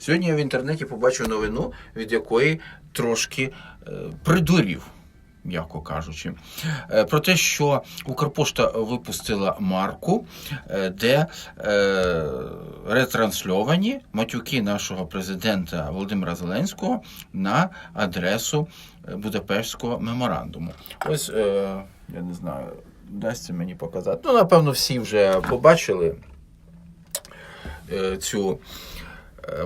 Сьогодні я в інтернеті побачив новину, від якої трошки е, придурів. М'яко кажучи, Е, про те, що Укрпошта випустила марку, е, де ретрансльовані матюки нашого президента Володимира Зеленського на адресу Будапештського меморандуму. Ось я не знаю, вдасться мені показати. Ну, напевно, всі вже побачили цю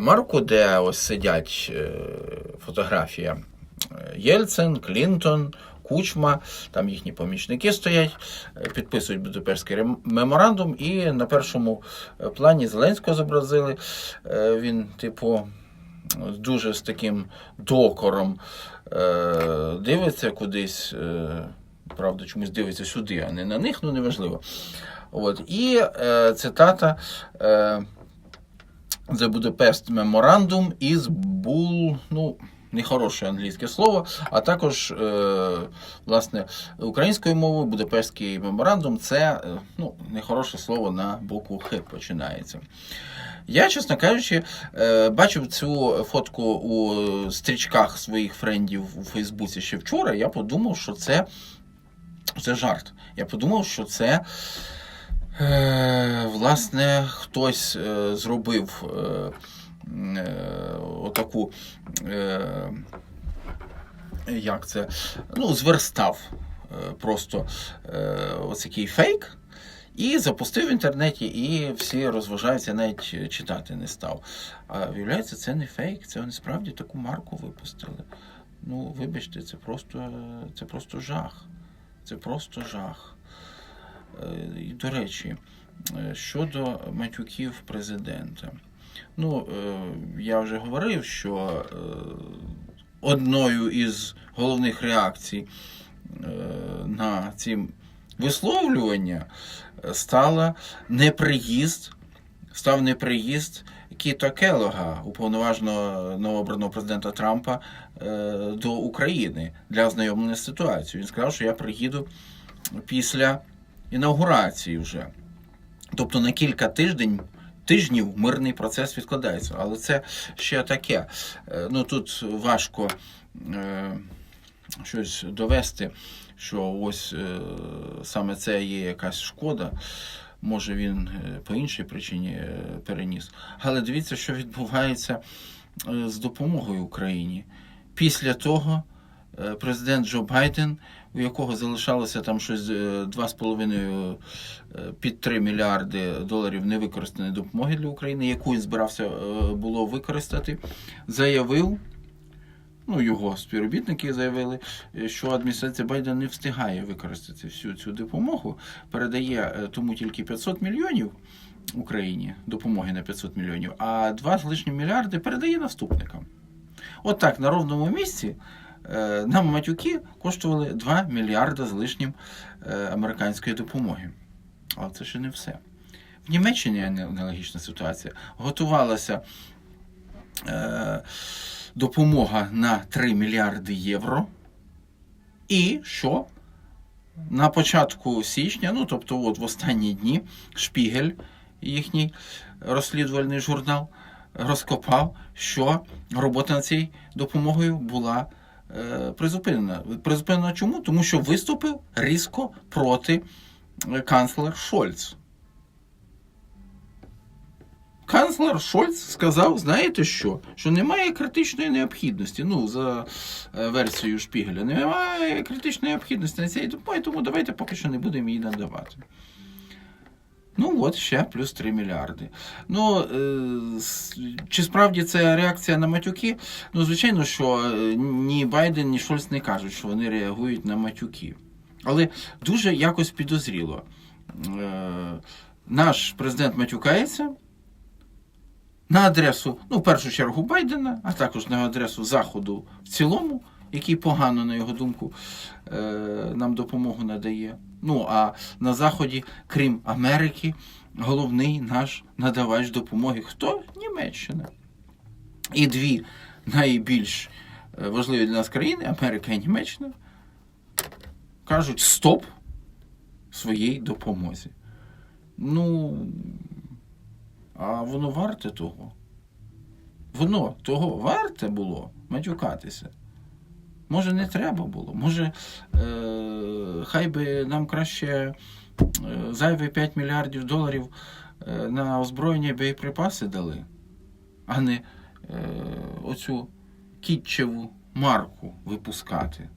марку, де ось сидять е, фотографія е, Єльцин, Клінтон. Кучма, там їхні помічники стоять, е, підписують Будапештський меморандум, і на першому е, плані Зеленського зобразили. Е, Він, типу, дуже з таким докором е, дивиться кудись. е, Правда, чомусь дивиться сюди, а не на них, ну неважливо. От. І е, цитата е, The Budapest Memorandum is bull, ну, нехороше англійське слово, а також, е, власне, українською мовою Будапештський меморандум це е, ну, нехороше слово на букву Х починається. Я, чесно кажучи, е, бачив цю фотку у стрічках своїх френдів у Фейсбуці ще вчора. Я подумав, що це, це жарт. Я подумав, що це. Е, Власне, хтось е, зробив е, отаку, як це, ну, зверстав просто ось такий фейк. І запустив в інтернеті, і всі розважаються, навіть читати не став. А виявляється, це не фейк, це вони справді таку марку випустили. Ну, вибачте, це просто, це просто жах. Це просто жах. Е, до речі, е, щодо матюків президента. Ну, е, я вже говорив, що одною із головних реакцій на ці висловлювання стала неприїзд, став неприїзд Кіта Келога, уповноваженого новообраного президента Трампа до України для ознайомлення з ситуацією. Він сказав, що я приїду після інаугурації вже. Тобто на кілька тиждень. Тижнів мирний процес відкладається, але це ще таке. Е, Ну тут важко е, щось довести, що ось е, саме це є якась шкода. Може він е, по іншій причині е, переніс. Але дивіться, що відбувається з допомогою Україні. Після того президент Джо Байден, у якого залишалося там щось е, 2,5 е, під 3 мільярди доларів невикористаної допомоги для України, яку він збирався е, було використати, заявив. Ну, його співробітники заявили, е, що адміністрація Байдена не встигає використати всю цю допомогу, передає е, тому тільки 500 мільйонів Україні допомоги на 500 мільйонів, а 2 з лишнім мільярди передає наступникам. От так, на ровному місці е, нам матюки коштували 2 мільярди з лишнім е, американської допомоги. Але це ще не все. В Німеччині аналогічна ситуація. Готувалася е, допомога на 3 мільярди євро. І що? На початку січня, ну тобто от в останні дні, Шпігель, їхній розслідувальний журнал, розкопав, що робота над цією допомогою була е, призупинена. Призупинена чому? Тому що виступив різко проти е, канцлер Шольц. Канцлер Шольц сказав, знаєте що? Що немає критичної необхідності. Ну, за е, версією Шпігеля, немає критичної необхідності на цій допомогі, тому давайте поки що не будемо її надавати. Ну, от ще плюс 3 мільярди. Ну, е, чи справді це реакція на матюки? Ну, звичайно, що е, ні Байден, ні Шольц не кажуть, що вони реагують на матюки. Але дуже якось підозріло. Е, наш президент матюкається на адресу, ну, в першу чергу, Байдена, а також на адресу Заходу в цілому, який погано, на його думку, нам допомогу надає. Ну, а на Заході, крім Америки, головний наш надавач допомоги хто? Німеччина. І дві найбільш е, важливі для нас країни Америка і Німеччина кажуть стоп своїй допомозі. Ну, а воно варте того. воно того варте було матюкатися. Може, не треба було. Може, е, хай би нам краще е, зайві 5 мільярдів доларів е, на озброєння і боєприпаси дали, а не е, оцю кітчеву марку випускати.